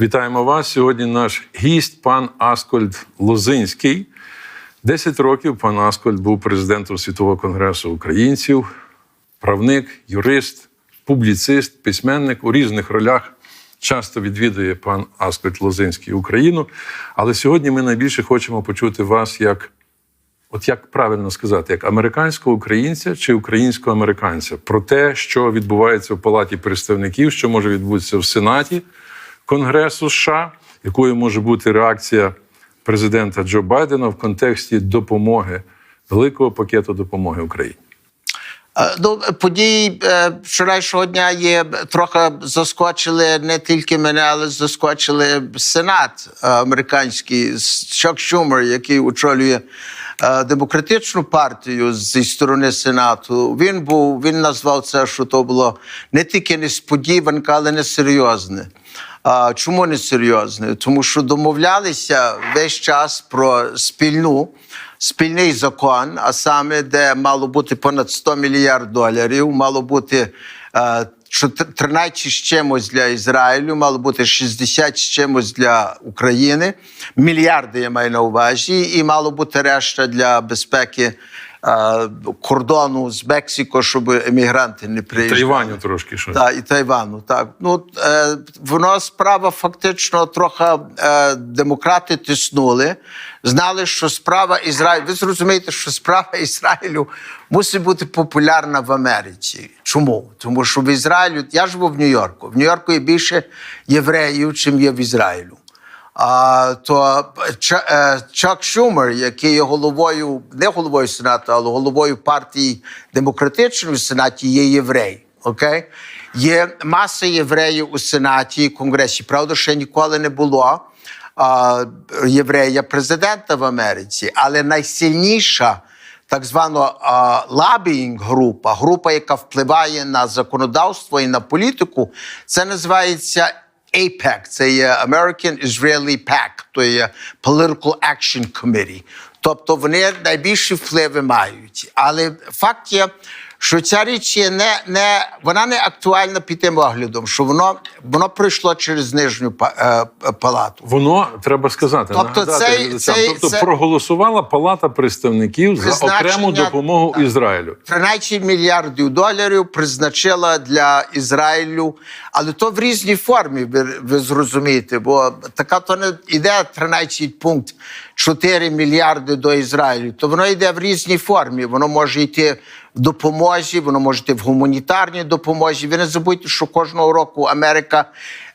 Вітаємо вас. Сьогодні наш гість, пан Аскольд Лозинський. Десять років пан Аскольд був президентом Світового конгресу українців, правник, юрист, публіцист, письменник у різних ролях. Часто відвідує пан Аскольд Лозинський Україну. Але сьогодні ми найбільше хочемо почути вас як, от як правильно сказати, як американського українця чи українського американця про те, що відбувається в Палаті представників, що може відбутися в Сенаті. Конгресу США, якою може бути реакція президента Джо Байдена в контексті допомоги, великого пакету допомоги Україні. Е, Ну, події е, вчорашнього дня є трохи заскочили не тільки мене, але заскочили Сенат е, американський Чак Шумер, який очолює демократичну партію зі сторони Сенату. Він був він назвав це, що то було не тільки несподіванка, але несерйозне. А чому несерйозне? Тому що домовлялися весь час про спільну спільний закон, а саме, де мало бути понад 100 мільярд доларів, мало бути е, 13 з чимось для Ізраїлю, мало бути 60 з чимось для України, мільярди я маю на увазі, і мало бути решта для безпеки. Е, Кордону з Мексико, щоб емігранти не приїжджали. Тайваню трошки щось. Так, і Тайвану. Так. Ну, е, воно справа фактично трохи е, демократи тиснули. Знали, що справа Ізраїлю. Ви зрозумієте, що справа Ізраїлю мусить бути популярна в Америці. Чому? Тому що в Ізраїлю я живу в Нью-Йорку. В Нью-Йорку є більше євреїв, чим є в Ізраїлю. А, то е, Чак Шумер, який є головою, не головою Сенату, але головою партії демократичної в Сенаті, є єврей. Окей? Є маса євреїв у Сенаті і Конгресі. Правда, ще ніколи не було а, єврея президента в Америці, але найсильніша так звана лабіїнг група, група, яка впливає на законодавство і на політику, це називається APEC, це є American Israeli Pact, то є Political Action Committee. Тобто вони найбільші впливи мають. Але факт є, що ця річ є не, не вона не актуальна під тим оглядом, що воно, воно пройшло через нижню е, палату. Воно треба сказати. Тобто нагадати цей- тобто це- проголосувала Палата представників за окрему допомогу Так. Ізраїлю. 13 мільярдів доларів призначила для Ізраїлю, але то в різній формі, ви, ви зрозумієте, бо така то не йде 13 пункт 4 мільярди до Ізраїлю, то воно йде в різній формі. Воно може йти допомозі, воно може йти в гуманітарній допомозі. Ви не забудьте, що кожного року Америка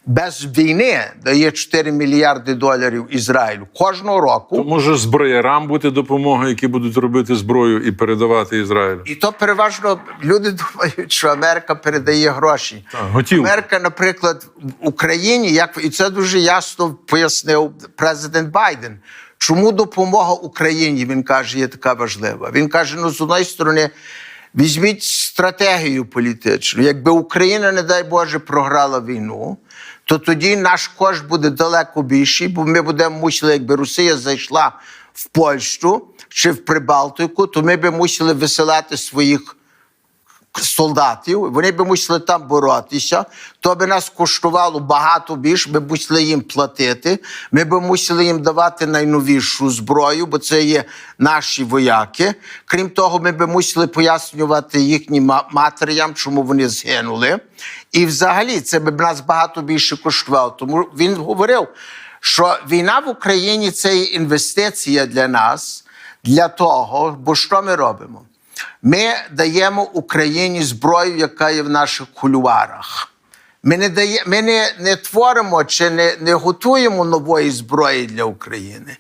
без війни дає 4 мільярди доларів Ізраїлю. Кожного року. То може зброярам бути допомога, які будуть робити зброю і передавати Ізраїлю. І то переважно люди думають, що Америка передає гроші. Так, готівку. Америка, наприклад, в Україні, як і це дуже ясно пояснив президент Байден. Чому допомога Україні він каже, є така важлива? Він каже: ну, з одної сторони, візьміть стратегію політичну. Якби Україна, не дай Боже, програла війну, то тоді наш кошт буде далеко більший, бо ми будемо мусили, якби Росія зайшла в Польщу чи в Прибалтику, то ми би мусили висилати своїх солдатів, вони би мусили там боротися, то би нас коштувало багато більше, ми б мусили їм платити, ми б мусили їм давати найновішу зброю, бо це є наші вояки. Крім того, ми б мусили пояснювати їхнім ма- матерям, чому вони згинули. І взагалі це б нас багато більше коштувало. Тому він говорив, що війна в Україні це інвестиція для нас, для того, бо що ми робимо? Ми даємо Україні зброю, яка є в наших кулюарах. Ми не дає, ми не, не творимо чи не, не готуємо нової зброї для України.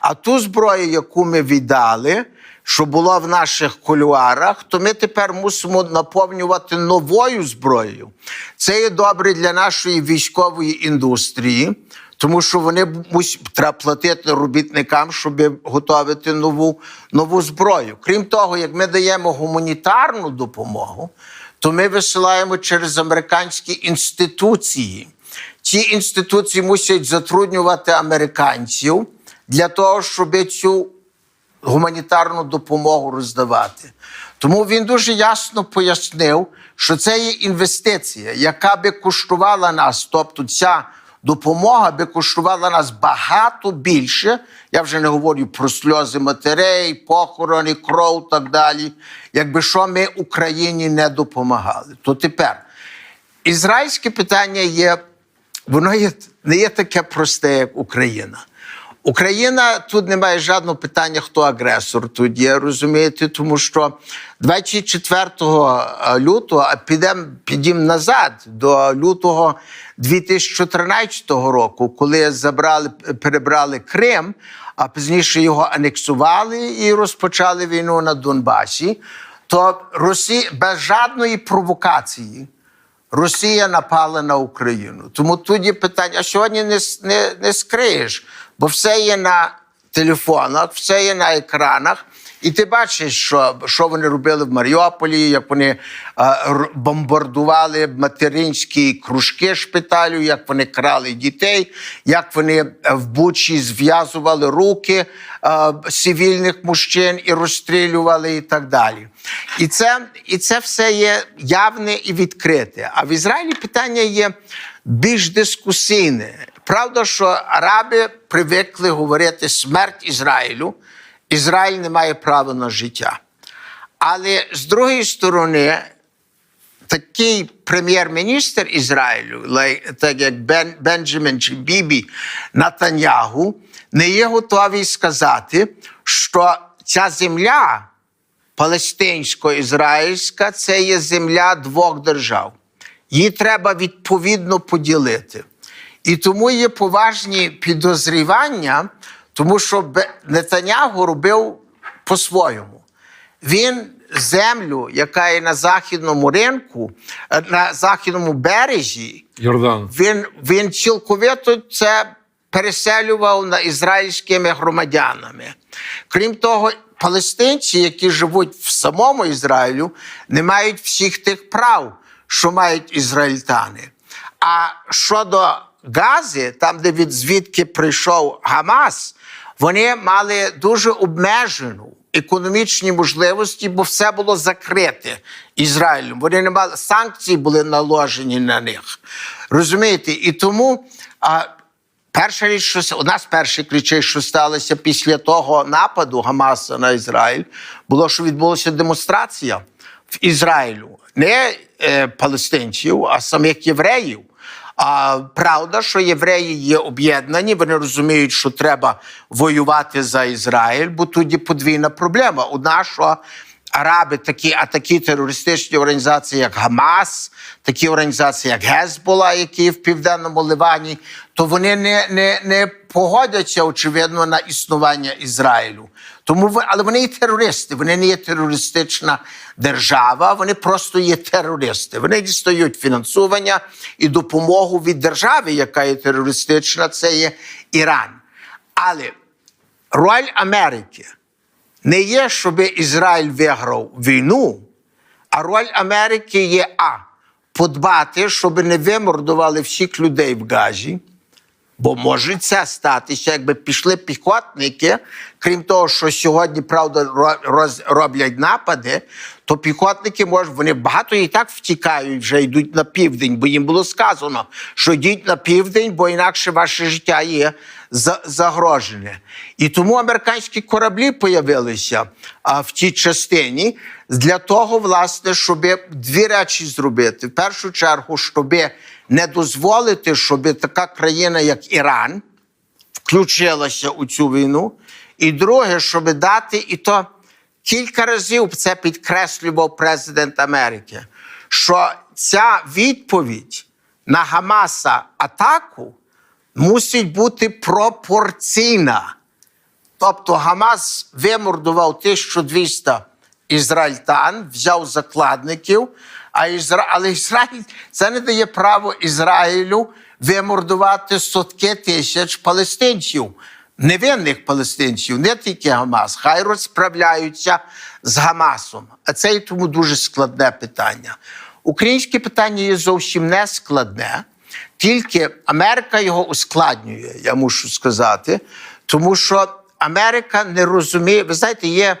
А ту зброю, яку ми віддали, що була в наших кулюарах, то ми тепер мусимо наповнювати новою зброєю. Це є добре для нашої військової індустрії. Тому що вони треба платити робітникам, щоб готувати нову, нову зброю. Крім того, як ми даємо гуманітарну допомогу, то ми висилаємо через американські інституції. Ці інституції мусять затруднювати американців для того, щоб цю гуманітарну допомогу роздавати. Тому він дуже ясно пояснив, що це є інвестиція, яка би коштувала нас, тобто ця допомога би коштувала нас багато більше. Я вже не говорю про сльози матерей, похорони, кров так далі. Якби що ми Україні не допомагали. То тепер ізраїльське питання є, воно є, не є таке просте, як Україна. Україна тут немає жодного питання, хто агресор тут є, розумієте, тому що 24 лютого, а підемо підемо назад до лютого 2014 року, коли забрали, перебрали Крим, а пізніше його анексували і розпочали війну на Донбасі, то Росія без жодної провокації. Росія напала на Україну. Тому тут є питання, а сьогодні не, не, не скриєш, бо все є на телефонах, все є на екранах. І ти бачиш, що, що вони робили в Маріуполі, як вони е, бомбардували материнські кружки шпиталю, як вони крали дітей, як вони е, в Бучі зв'язували руки е, цивільних мужчин і розстрілювали, і так далі. І це, і це все є явне і відкрите. А в Ізраїлі питання є більш дискусійне. Правда, що араби привикли говорити смерть Ізраїлю. Ізраїль не має права на життя. Але з другої сторони, такий прем'єр-міністр Ізраїлю, так як Бен, Бенджамін чи Бібі Натаньягу, не є готовий сказати, що ця земля палестинсько-ізраїльська це є земля двох держав. Її треба відповідно поділити. І тому є поважні підозрівання, тому що Нетаняху робив по-своєму. Він землю, яка є на західному ринку, е, на західному бережі, Йордан. він, він цілковито це переселював на ізраїльськими громадянами. Крім того, палестинці, які живуть в самому Ізраїлю, не мають всіх тих прав, що мають ізраїльтани. А щодо Гази, там, де від звідки прийшов Гамас, вони мали дуже обмежену економічні можливості, бо все було закрите Ізраїлем. Вони не мали санкції були наложені на них. Розумієте? І тому а, перша річ, що у нас перші ключі, що сталося після того нападу Гамаса на Ізраїль, було, що відбулася демонстрація в Ізраїлю. Не е, палестинців, а самих євреїв. А правда, що євреї є об'єднані, вони розуміють, що треба воювати за Ізраїль, бо тоді подвійна проблема. Одна, що араби такі, а такі терористичні організації, як Гамас, такі організації, як Гезбола, які в південному Ливані, то вони не, не, не погодяться, очевидно, на існування Ізраїлю. Тому але вони є терористи, вони не є терористична держава, вони просто є терористи. Вони дістають фінансування і допомогу від держави, яка є терористична, це є Іран. Але роль Америки не є, щоб Ізраїль виграв війну, а роль Америки є А. Подбати, щоб не вимордували всіх людей в Газі. Бо може це статися, якби пішли піхотники, крім того, що сьогодні, правда, роблять напади, то піхотники можуть, вони багато і так втікають, вже йдуть на південь, бо їм було сказано, що йдіть на південь, бо інакше ваше життя є загрожене. І тому американські кораблі появилися а, в тій частині для того, власне, щоб дві речі зробити. В першу чергу, щоб не дозволити, щоб така країна, як Іран, включилася у цю війну. І друге, щоб дати, і то кілька разів це підкреслював президент Америки, що ця відповідь на Гамаса атаку мусить бути пропорційна. Тобто Гамас вимордував 1200 ізраїльтан, взяв закладників, а Ізра... але Ізраїль це не дає право Ізраїлю вимордувати сотки тисяч палестинців, невинних палестинців, не тільки Гамас. Хай розправляються з Гамасом. А це і тому дуже складне питання. Українське питання є зовсім не складне. Тільки Америка його ускладнює, я мушу сказати, тому що Америка не розуміє. Ви знаєте, є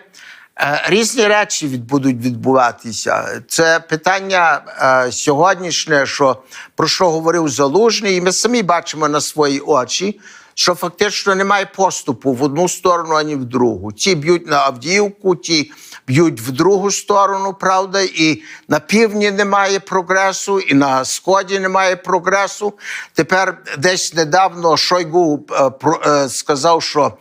Е, Різні речі будуть відбуватися. Це питання е, сьогоднішнє, що про що говорив Залужний, і ми самі бачимо на свої очі, що фактично немає поступу в одну сторону, ані в другу. Ті б'ють на Авдіївку, ті б'ють в другу сторону, правда, і на півдні немає прогресу, і на сході немає прогресу. Тепер десь недавно Шойгу е, е, сказав, що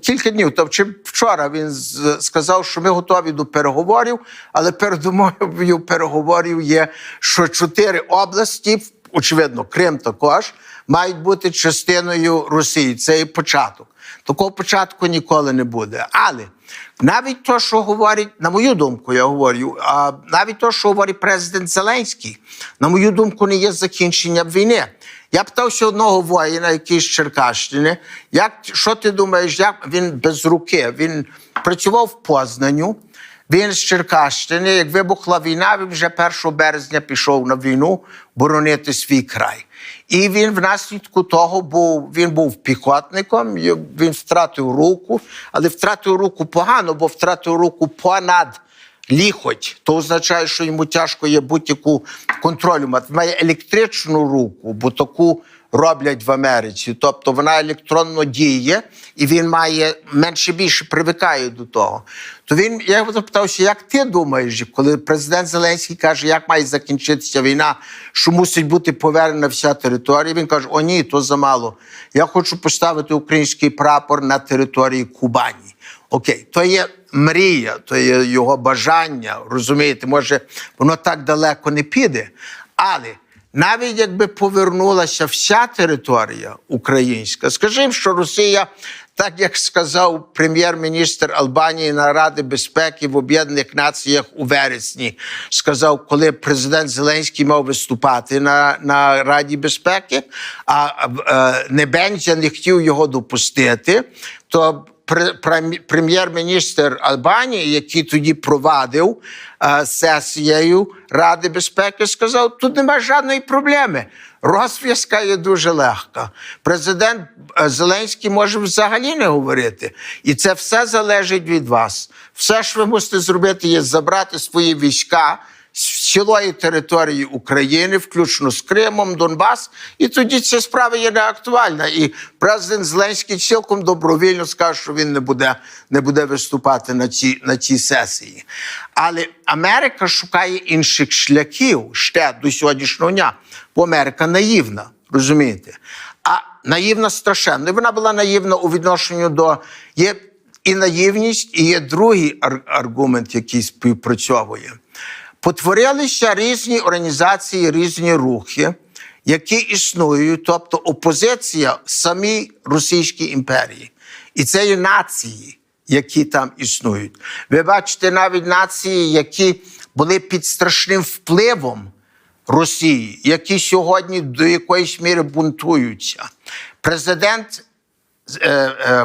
кілька днів, то чи вчора він сказав, що ми готові до переговорів, але передумовою переговорів є, що чотири області, очевидно, Крим також, мають бути частиною Росії. Це і початок. Такого початку ніколи не буде. Але навіть то, що говорить, на мою думку, я говорю, а навіть то, що говорить президент Зеленський, на мою думку, не є закінченням війни. Я питався одного воїна, який з Черкащини, як, що ти думаєш, як він без руки? Він працював в Познанню, він з Черкащини, як вибухла війна, він вже 1 березня пішов на війну боронити свій край. І він внаслідку того був він був піхотником, він втратив руку, але втратив руку погано, бо втратив руку понад ліхоть. То означає, що йому тяжко є будь-яку контролю мати. Має електричну руку, бо таку роблять в Америці. Тобто вона електронно діє, і він має менше більше привикає до того. То він я його запитався, як ти думаєш, коли президент Зеленський каже, як має закінчитися війна, що мусить бути повернена вся територія. Він каже: О, ні, то замало. Я хочу поставити український прапор на території Кубані. Окей, то є мрія, то є його бажання. Розумієте, може, воно так далеко не піде. Але навіть якби повернулася вся територія українська, скажімо, що Росія, так як сказав прем'єр-міністр Албанії на Раді безпеки в Об'єднаних Націях у вересні, сказав, коли президент Зеленський мав виступати на, на Раді безпеки, а е, Небензя не хотів його допустити, то прем'єр-міністр Албанії, який тоді провадив е, сесією Ради безпеки, сказав: тут немає жодної проблеми. Розв'язка є дуже легка. Президент е, Зеленський може взагалі не говорити. І це все залежить від вас. Все, що ви мусите зробити, є забрати свої війська цілої території України, включно з Кримом, Донбас, і тоді ця справа є неактуальна. І президент Зеленський цілком добровільно скаже, що він не буде, не буде виступати на цій, на цій сесії. Але Америка шукає інших шляхів ще до сьогоднішнього дня, бо Америка наївна, розумієте? А наївна страшенно. І вона була наївна у відношенню до є і наївність, і є другий ар- аргумент, який співпрацьовує. Потворилися різні організації, різні рухи, які існують, тобто опозиція самій Російській імперії. І це є нації, які там існують. Ви бачите навіть нації, які були під страшним впливом Росії, які сьогодні до якоїсь міри бунтуються. Президент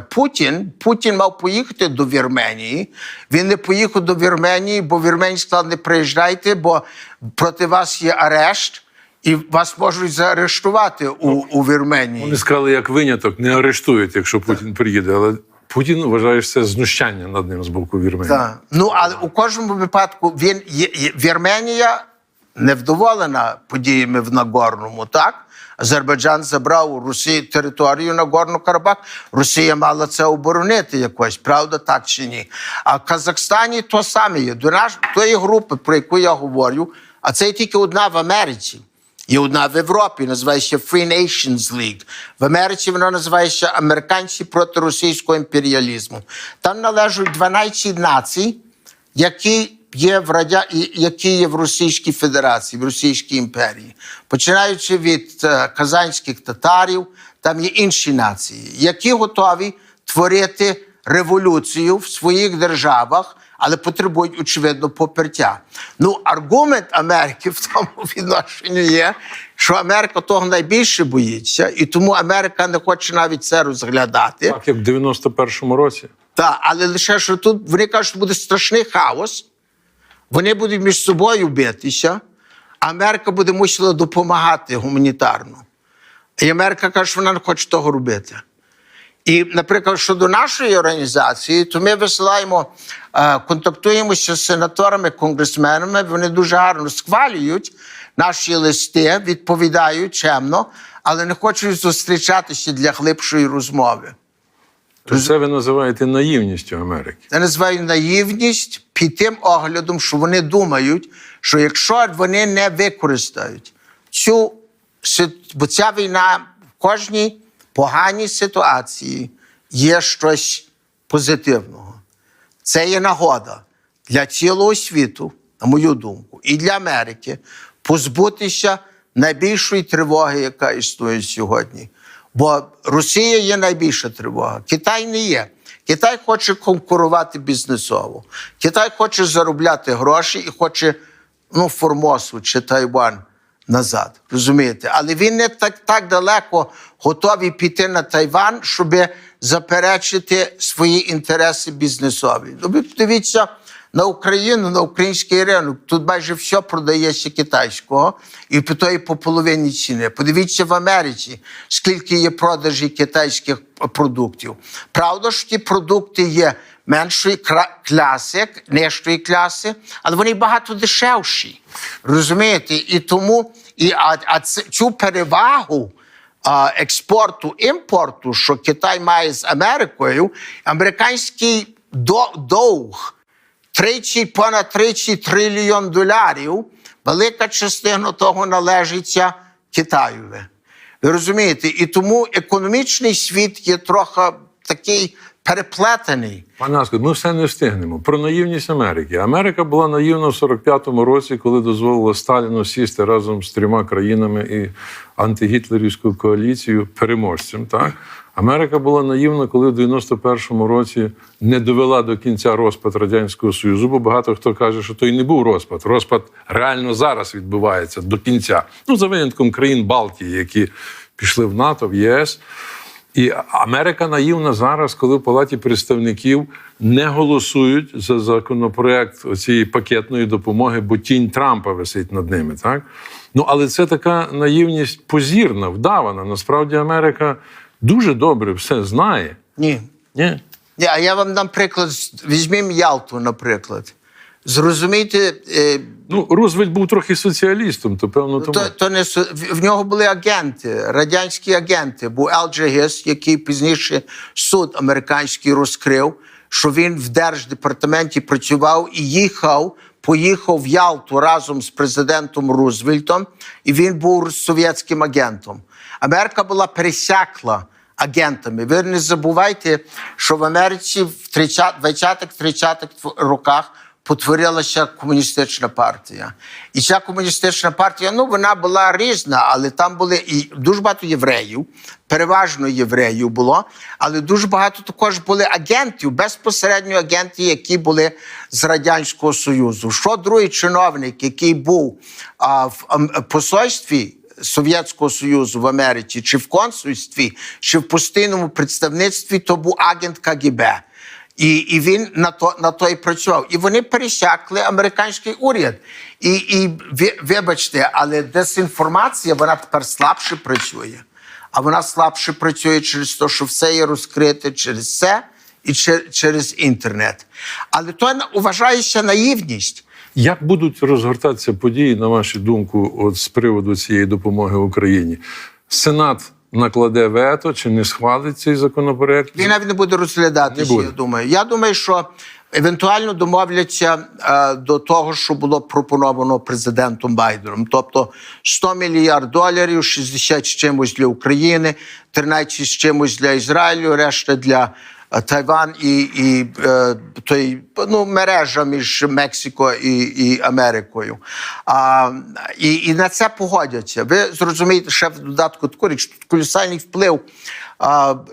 Путін, Путін мав поїхати до Вірменії. Він не поїхав до Вірменії, бо Вірменії сказали, не приїжджайте, бо проти вас є арешт, і вас можуть заарештувати у, у Вірменії. Вони сказали, як виняток, не арештують, якщо Путін приїде. Але Путін вважає, що це знущання над ним з боку Вірменії. Так. Ну, але у кожному випадку він є, є- Вірменія невдоволена подіями в Нагорному, так? Азербайджан забрав у Росії територію Нагорну Карабах. Росія мала це оборонити якось, правда, так чи ні? А в Казахстані то саме є. До наш, тої групи, про яку я говорю, а це є тільки одна в Америці. Є одна в Європі, називається Free Nations League. В Америці вона називається Американці проти російського імперіалізму. Там належать 12 націй, які є в радя... які є в Російській Федерації, в Російській імперії. Починаючи від е, казанських татарів, там є інші нації, які готові творити революцію в своїх державах, але потребують, очевидно, попертя. Ну, аргумент Америки в тому відношенні є, що Америка того найбільше боїться, і тому Америка не хоче навіть це розглядати. Так, як в 91-му році. Так, але лише що тут вони кажуть, що буде страшний хаос, вони будуть між собою битися, а Америка буде мусила допомагати гуманітарно. І Америка каже, що вона не хоче того робити. І, наприклад, щодо нашої організації, то ми висилаємо, е, контактуємося з сенаторами, конгресменами. Вони дуже гарно схвалюють наші листи, відповідають чемно, але не хочуть зустрічатися для глибшої розмови. То це ви називаєте наївністю Америки. Я називаю наївність під тим оглядом, що вони думають, що якщо вони не використають цю бо ця війна в кожній поганій ситуації є щось позитивного. Це є нагода для цілого світу, на мою думку, і для Америки позбутися найбільшої тривоги, яка існує сьогодні. Бо Росія є найбільша тривога, Китай не є. Китай хоче конкурувати бізнесово. Китай хоче заробляти гроші і хоче ну, Формосу чи Тайван назад. Розумієте? Але він не так, так далеко готовий піти на Тайван, щоб заперечити свої інтереси бізнесові. Ну, ви подивіться на Україну, на український ринок. Тут майже все продається китайського і по тої по половині ціни. Подивіться в Америці, скільки є продажі китайських продуктів. Правда, що ті продукти є меншої класи, нижчої класи, але вони багато дешевші. Розумієте? І тому і, а, а цю перевагу експорту імпорту, що Китай має з Америкою, американський до- довг тричі, понад 30 трильйон доларів, велика частина того належиться Китаю. Ви розумієте? І тому економічний світ є трохи такий переплетений. Пане Аско, ми все не встигнемо. Про наївність Америки. Америка була наївна в 45-му році, коли дозволила Сталіну сісти разом з трьома країнами і антигітлерівською коаліцією переможцем. Так? Америка була наївна, коли в 91-му році не довела до кінця розпад Радянського Союзу, бо багато хто каже, що то й не був розпад. Розпад реально зараз відбувається до кінця. Ну, за винятком країн Балтії, які пішли в НАТО, в ЄС. І Америка наївна зараз, коли в Палаті представників не голосують за законопроект цієї пакетної допомоги, бо тінь Трампа висить над ними. Так? Ну, але це така наївність позірна, вдавана. Насправді Америка дуже добре все знає. Ні. Ні? Ні, а я вам дам приклад. Візьмімо Ялту, наприклад. Зрозумійте, е, Ну, Рузвельт був трохи соціалістом, то певно тому. то, то не в нього були агенти, радянські агенти. Був Елджі який пізніше суд американський розкрив, що він в держдепартаменті працював і їхав, поїхав в Ялту разом з президентом Рузвельтом, і він був совєтським агентом. Америка була пересякла агентами. Ви не забувайте, що в Америці в 30 20-30-х роках потворилася комуністична партія. І ця комуністична партія, ну вона була різна, але там були і дуже багато євреїв, переважно євреїв було, але дуже багато також були агентів, безпосередньо агенти, які були з Радянського Союзу. Що другий чиновник, який був а, в посольстві. Совєтського Союзу в Америці, чи в консульстві, чи в постійному представництві, то був агент КГБ. І, і він на то на то і працював. І вони пересякли американський уряд. І, і ви- вибачте, але дезінформація вона тепер слабше працює. А вона слабше працює через те, що все є розкрите через це і чер- через інтернет. Але то вважається наївність. Як будуть розгортатися події, на вашу думку, от з приводу цієї допомоги Україні? Сенат накладе вето чи не схвалить цей законопроект? Він навіть не буде розглядатися, Не буде. я думаю. Я думаю, що евентуально домовляться е, до того, що було пропоновано президентом Байденом. Тобто 100 мільярд доларів, 60 з чимось для України, 13 з чимось для Ізраїлю, решта для Тайван і, і е, той, ну, мережа між Мексикою і, і Америкою. А, і, і на це погодяться. Ви зрозумієте, ще в додатку таку річ, тут колосальний вплив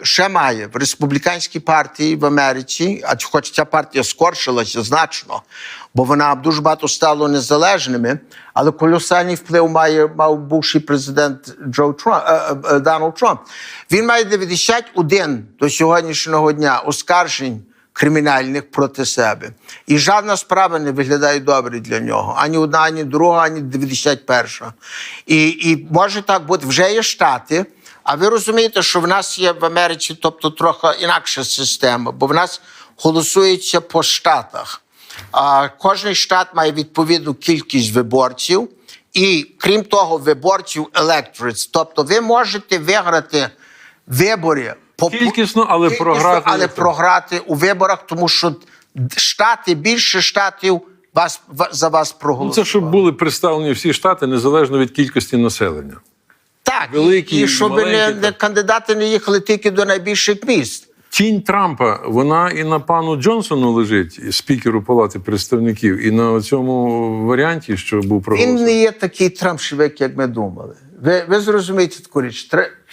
ще має в республіканській партії в Америці, а хоч ця партія скоршилася значно, бо вона дуже багато стало незалежними, але колосальний вплив має мав бувший президент Джо Трамп, е, е, Дональд Трамп. Він має 91 до сьогоднішнього дня оскаржень кримінальних проти себе. І жодна справа не виглядає добре для нього. Ані одна, ані друга, ані 91. І, і може так бути, вже є штати, А ви розумієте, що в нас є в Америці, тобто трохи інакша система, бо в нас голосується по штатах. А кожен штат має відповідну кількість виборців, і крім того, виборців electorates. Тобто ви можете виграти вибори по Кількісно, але програти але програти у виборах, тому що штати більше штатів вас ва- за вас Ну, це щоб були представлені всі штати незалежно від кількості населення. Так, великі, і, щоб маленькі, не, не кандидати не їхали тільки до найбільших міст. Тінь Трампа, вона і на пану Джонсону лежить, спікеру Палати представників, і на цьому варіанті, що був Він проголосований. не є такий Трамп-шевик, як ми думали. Ви, ви зрозумієте таку річ.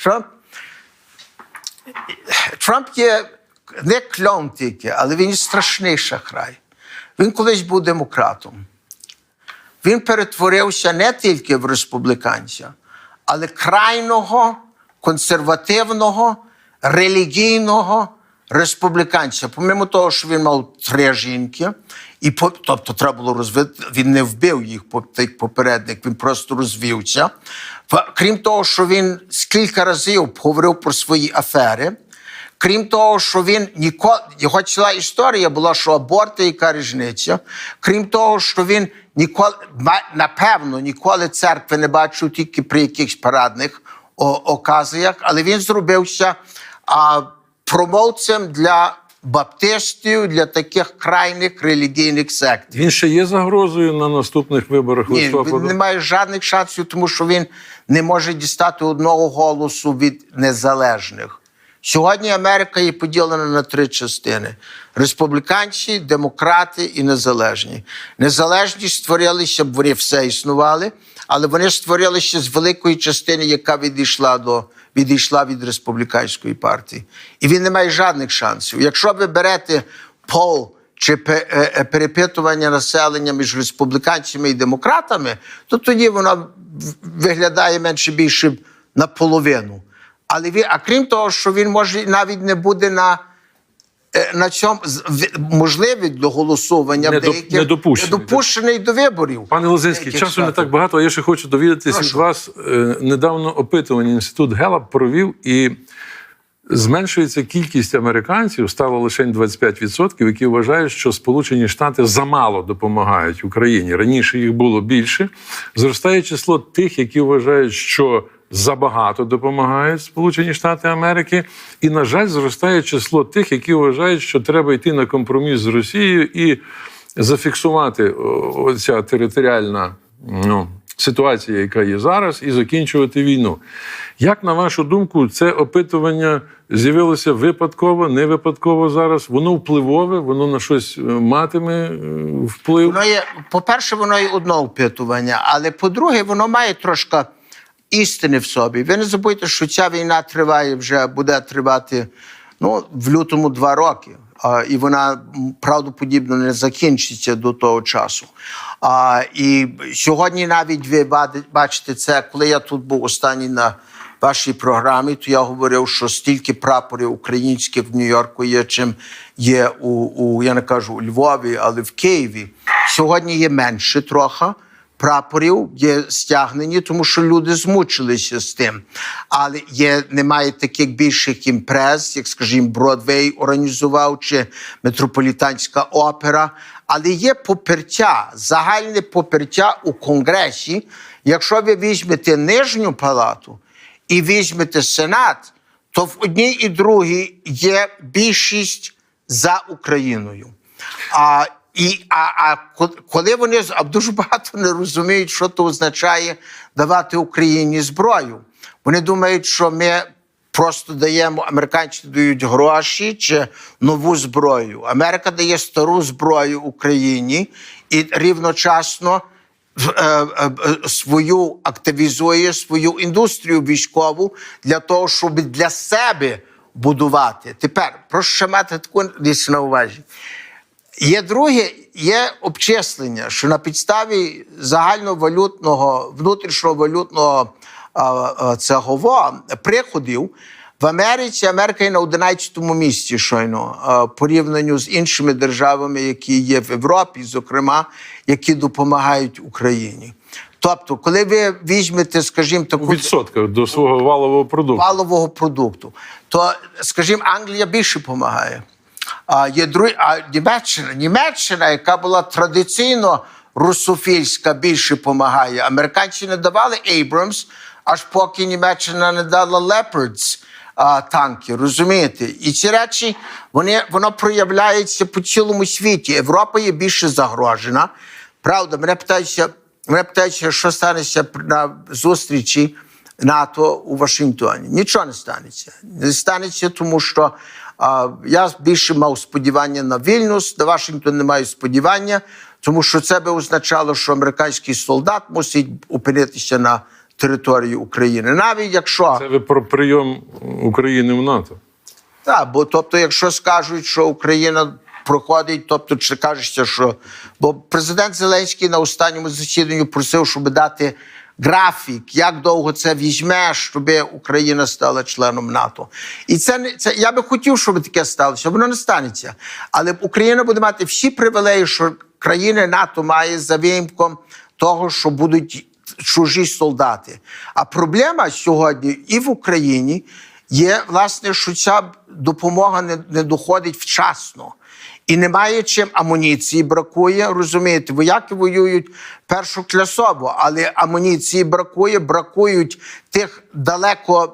Трамп, Трамп є не кльон тільки, але він страшний шахрай. Він колись був демократом. Він перетворився не тільки в республіканця, але крайного, консервативного, релігійного республіканця. Помимо того, що він мав три жінки, і тобто треба було розвити, він не вбив їх попередник, він просто розвівся. Крім того, що він кілька разів говорив про свої афери. Крім того, що він ніколи його ціла історія була, що аборти яка різниця. Крім того, що він ніколи напевно ніколи церкви не бачив тільки при якихось парадних оказіях, але він зробився а, промовцем для баптистів, для таких крайних релігійних сект. Він ще є загрозою на наступних виборах Ні, листопада? він не має жодних шансів, тому що він не може дістати одного голосу від незалежних. Сьогодні Америка є поділена на три частини: республіканці, демократи і незалежні. Незалежні створилися, щоб вони все існували, але вони створилися з великої частини, яка відійшла до відійшла від республіканської партії. І він не має жодних шансів. Якщо ви берете пол чи е, е, перепитування населення між республіканцями і демократами, то тоді вона виглядає менше більше наполовину. Але він, а крім того, що він може навіть не буде на, е, на цьому можливий до голосування Недоп- деяких недопущений. недопущений до виборів. Пане Лозинський, часу не так багато, а я ще хочу довідатися від вас. Е, Недавно опитування інститут Гелап провів і зменшується кількість американців, стало лише 25%, які вважають, що Сполучені Штати замало допомагають Україні. Раніше їх було більше. Зростає число тих, які вважають, що забагато допомагають Сполучені Штати Америки. І, на жаль, зростає число тих, які вважають, що треба йти на компроміс з Росією і зафіксувати оця територіальна ну, ситуація, яка є зараз, і закінчувати війну. Як на вашу думку, це опитування з'явилося випадково, не випадково зараз? Воно впливове, воно на щось е, матиме е, вплив? Воно є, по-перше, воно є одне опитування, але по-друге, воно має трошки істини в собі. Ви не забудьте, що ця війна триває вже буде тривати ну, в лютому два роки. А, і вона правдоподібно не закінчиться до того часу. А, і сьогодні навіть ви бачите це, коли я тут був останній на вашій програмі, то я говорив, що стільки прапорів українських в Нью-Йорку є, чим є у, у я не кажу у Львові, але в Києві. Сьогодні є менше трохи. Прапорів є стягнені, тому що люди змучилися з тим. Але є, немає таких більших імпрез, як, скажімо, Бродвей організував чи Метрополітанська опера. Але є попертя, загальне попертя у Конгресі. Якщо ви візьмете нижню палату і візьмете Сенат, то в одній і другій є більшість за Україною. А, і, а, а ко- коли вони а дуже багато не розуміють, що то означає давати Україні зброю. Вони думають, що ми просто даємо, американці дають гроші чи нову зброю. Америка дає стару зброю Україні і рівночасно е, е, е, свою активізує свою індустрію військову для того, щоб для себе будувати. Тепер прошу ще мати таку річ на увазі. Є друге, є обчислення, що на підставі загальновалютного, внутрішнього валютного цього приходів в Америці Америка є на 11-му місці щойно порівнянню з іншими державами, які є в Європі, зокрема, які допомагають Україні. Тобто, коли ви візьмете, скажімо, таку відсотках до свого валового продукту. валового продукту, то, скажімо, Англія більше допомагає. А є друг... а Німеччина, Німеччина, яка була традиційно русофільська, більше допомагає. Американці не давали Abrams, аж поки Німеччина не дала Leopards а, танки, розумієте? І ці речі вони, воно проявляється по цілому світі. Європа є більше загрожена. Правда, мене питаються, мене питаються, що станеться на зустрічі. НАТО у Вашингтоні. Нічого не станеться. Не станеться, тому що я більше мав сподівання на Вільнюс, на Вашингтон не маю сподівання, тому що це би означало, що американський солдат мусить опинитися на території України. Навіть якщо Це ви про прийом України в НАТО. так, бо тобто, якщо скажуть, що Україна проходить, тобто чи кажеться, що бо президент Зеленський на останньому засіданні просив, щоб дати графік, як довго це візьме, щоб Україна стала членом НАТО. І це не це. Я би хотів, щоб таке сталося. Воно не станеться. Але Україна буде мати всі привілеї, що країни НАТО має за виїмком того, що будуть чужі солдати. А проблема сьогодні і в Україні є, власне, що ця допомога не, не доходить вчасно. І немає чим амуніції бракує. Розумієте, вояки воюють першоклясово, але амуніції бракує, бракують тих далеко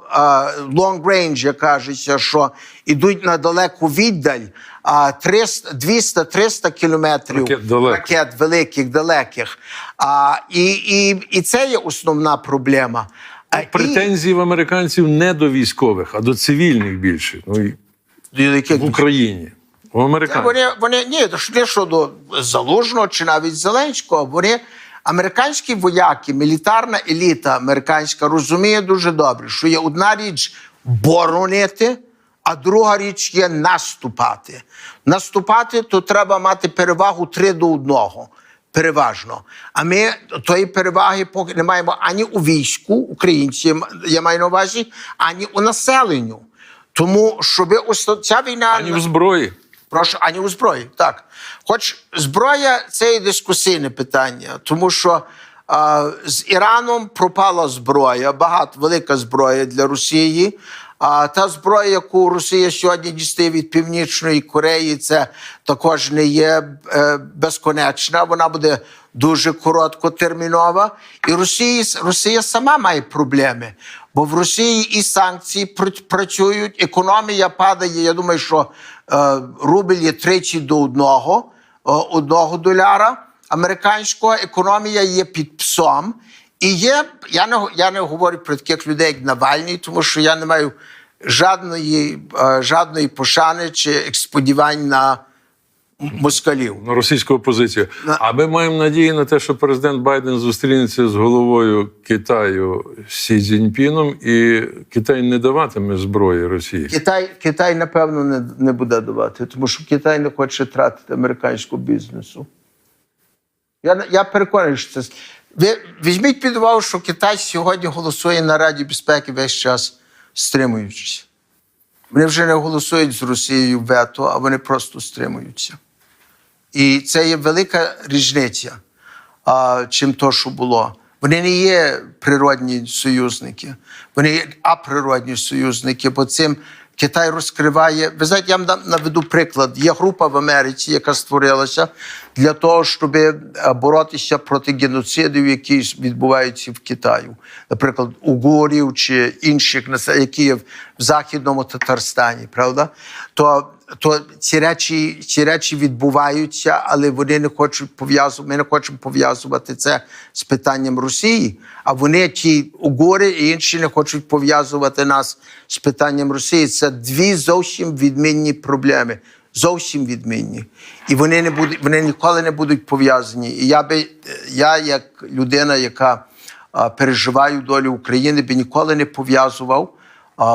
long range, як кажеться, що йдуть на далеку віддаль. А 300, 200-300 кілометрів Ракет ракет великих, далеких. А, і, і, і це є основна проблема. І- Претензії в американців не до військових, а до цивільних більше. Ну, і в Україні. У американців. Вони, вони ні, не щодо Залужного чи навіть Зеленського. Вони американські вояки, мілітарна еліта американська розуміє дуже добре, що є одна річ боронити, а друга річ є наступати. Наступати то треба мати перевагу три до одного. Переважно. А ми тої переваги поки не маємо ані у війську, українці, я маю на увазі, ані у населенню. Тому щоб ось ця війна Ані в зброї. Прошу, ані у зброї. Так. Хоч зброя це і дискусійне питання, тому що а, з Іраном пропала зброя, багато велика зброя для Росії. А та зброя, яку Росія сьогодні дістає від Північної Кореї, це також не є е, безконечна. Вона буде дуже короткотермінова. І Росія, Росія сама має проблеми. Бо в Росії і санкції працюють, економія падає. Я думаю, що е, рубль є тричі до одного, е, одного доляра. Американського економія є під псом. І є, я не, я не говорю про таких людей, як Навальний, тому що я не маю жодної, е, жодної пошани чи сподівань на москалів. на російську опозицію. А ми маємо надії на те, що президент Байден зустрінеться з головою Китаю Сі Цзіньпіном, і Китай не даватиме зброї Росії. Китай, Китай напевно, не, не буде давати, тому що Китай не хоче тратити американського бізнесу. Я, я переконаний, що це. Ви візьміть під увагу, що Китай сьогодні голосує на Раді безпеки весь час стримуючись. Вони вже не голосують з Росією вето, а вони просто стримуються. І це є велика різниця, чим то, що було. Вони не є природні союзники, вони є априродні союзники, бо цим Китай розкриває. Ви знаєте, я вам наведу приклад. Є група в Америці, яка створилася для того, щоб е, боротися проти геноцидів, які відбуваються в Китаю. Наприклад, угорів чи інших які є в західному Татарстані, правда? То то ці речі, ці речі відбуваються, але вони не хочуть пов'язувати. Ми не хочемо пов'язувати це з питанням Росії. А вони, ті угори і інші, не хочуть пов'язувати нас з питанням Росії. Це дві зовсім відмінні проблеми. Зовсім відмінні. І вони не будуть, вони ніколи не будуть пов'язані. І я би, я, як людина, яка а, переживаю долю України, би ніколи не пов'язував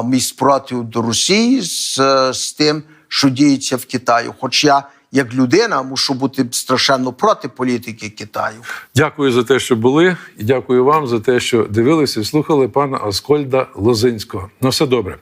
мій спротив до Росії з, з тим, що діється в Китаю. Хоч я, як людина, мушу бути страшенно проти політики Китаю. Дякую за те, що були, і дякую вам за те, що дивилися і слухали пана Аскольда Лозинського. На все добре.